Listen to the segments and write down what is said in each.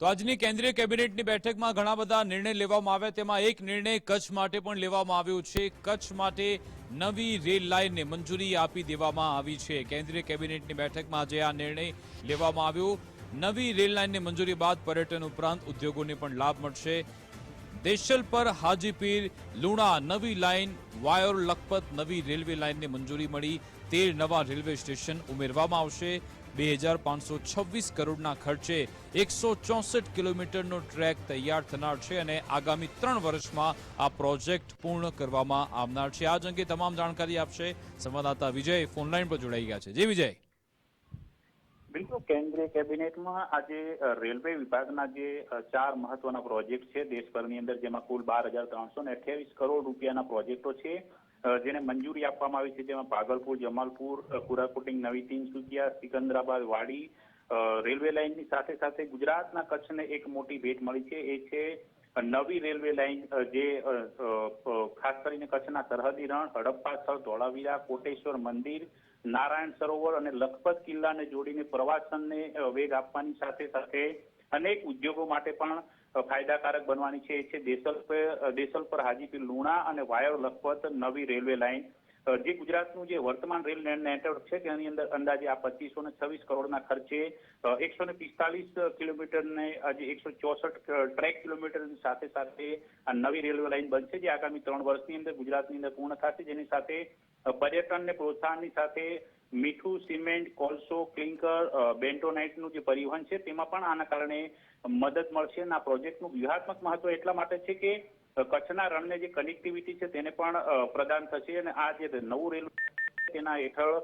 તો આજની કેન્દ્રીય કેબિનેટની બેઠકમાં ઘણા બધા નિર્ણય લેવામાં આવ્યા. તેમાં એક નિર્ણય કચ્છ માટે પણ લેવામાં આવ્યો છે. કચ્છ માટે નવી રેલ લાઇનને મંજૂરી આપી દેવામાં આવી છે. કેન્દ્રીય કેબિનેટની બેઠકમાં આજે આ નિર્ણય લેવામાં આવ્યો. નવી રેલ લાઇનને મંજૂરી બાદ પર્યટન ઉપરાંત ઉદ્યોગોને પણ લાભ મળશે. દેશલ પર હાજીપીર, લુણા નવી લાઇન, વાયોર લખપત નવી રેલવે લાઇનને મંજૂરી મળી. તેર નવા રેલવે સ્ટેશન ઉમેરવામાં આવશે. બે હજાર પાંચસો છવ્વીસ કરોડના ખર્ચે એકસો ચોસઠ કિલોમીટરનો ટ્રેક તૈયાર થનાર છે અને આગામી ત્રણ વર્ષમાં આ પ્રોજેક્ટ પૂર્ણ કરવામાં આવનાર છે. આજ અંગે તમામ જાણકારી આપશે સંવાદદાતા વિજય, ફોનલાઈન પર જોડાઈ ગયા છે. જે વિજય. બિલકુલ, કેન્દ્રીય કેબિનેટમાં આજે રેલવે વિભાગના જે ચાર મહત્વના પ્રોજેક્ટ છે દેશભરની અંદર, જેમાં કુલ બાર હજાર ત્રણસો ને અઠ્યાવીસ કરોડ રૂપિયાના પ્રોજેક્ટો છે. જેને મંજૂરી આપવામાં આવી છે જેમાં ભાગલપુર, જમાલપુર કુરાકોટિંગ, નવી તિનસુકિયા સિકંદરાબાદ, વાડી રેલવે લાઇનની સાથે સાથે ગુજરાતના કચ્છને એક મોટી ભેટ મળી છે. એ છે નવી રેલવે લાઇન જે ખાસ કરીને કચ્છના સરહદી રણ હડપ્પા સ્થળ, ધોળાવીરા, કોટેશ્વર મંદિર, નારાયણ સરોવર અને લખપત કિલ્લાને જોડીને પ્રવાસનને વેગ આપવાની સાથે સાથે અનેક ઉદ્યોગો માટે પણ ફાયદાકારક બનવાની છે એ છે દેસલ પર દેસલ પર હાજીપીર લુણા અને વાયર લખપત નવી રેલવે લાઇન જે ગુજરાતનું જે વર્તમાન રેલ નેટવર્ક છે, તેની અંદર અંદાજે આ પચીસો ને છવ્વીસ કરોડના ખર્ચે એકસો ને પિસ્તાલીસ કિલોમીટરને આજે એકસો ચોસઠ ટ્રેક કિલોમીટરની સાથે સાથે આ નવી રેલવે લાઇન બનશે, જે આગામી ત્રણ વર્ષની અંદર ગુજરાતની અંદર પૂર્ણ થશે. જેની સાથે પર્યટનને પ્રોત્સાહનની સાથે મીઠું, સિમેન્ટ, કોલસો, ક્લિંકર બેન્ટોનાઇટનું જે પરિવહન છે, તેમાં પણ આના કારણે મદદ મળશે અને આ પ્રોજેક્ટનું વ્યૂહાત્મક મહત્વ એટલા માટે છે કે કચ્છના રણને જે કનેક્ટિવિટી છે તેને પણ પ્રદાન થશે અને આ જે નવું રેલવે તેના હેઠળ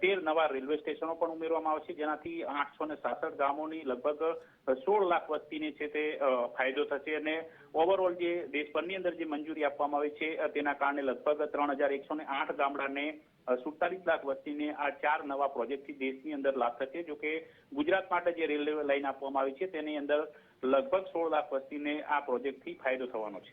તેર નવા રેલવે સ્ટેશનો પણ ઉમેરવામાં આવશે, જેનાથી આઠસો ને સાસઠ ગામોની લગભગ સોળ લાખ વસ્તીને છે તે ફાયદો થશે અને ઓવરઓલ જે દેશભરની અંદર જે મંજૂરી આપવામાં આવી છે તેના કારણે લગભગ ત્રણ હજાર એકસો ને આઠ ગામડાને સુડતાલીસ લાખ વસ્તીને આ ચાર નવા પ્રોજેક્ટથી દેશની અંદર લાભ થશે જોકે ગુજરાત માટે જે રેલવે લાઇન આપવામાં આવી છે, તેની અંદર લગભગ સોળ લાખ વસ્તીને આ પ્રોજેક્ટથી ફાયદો થવાનો છે.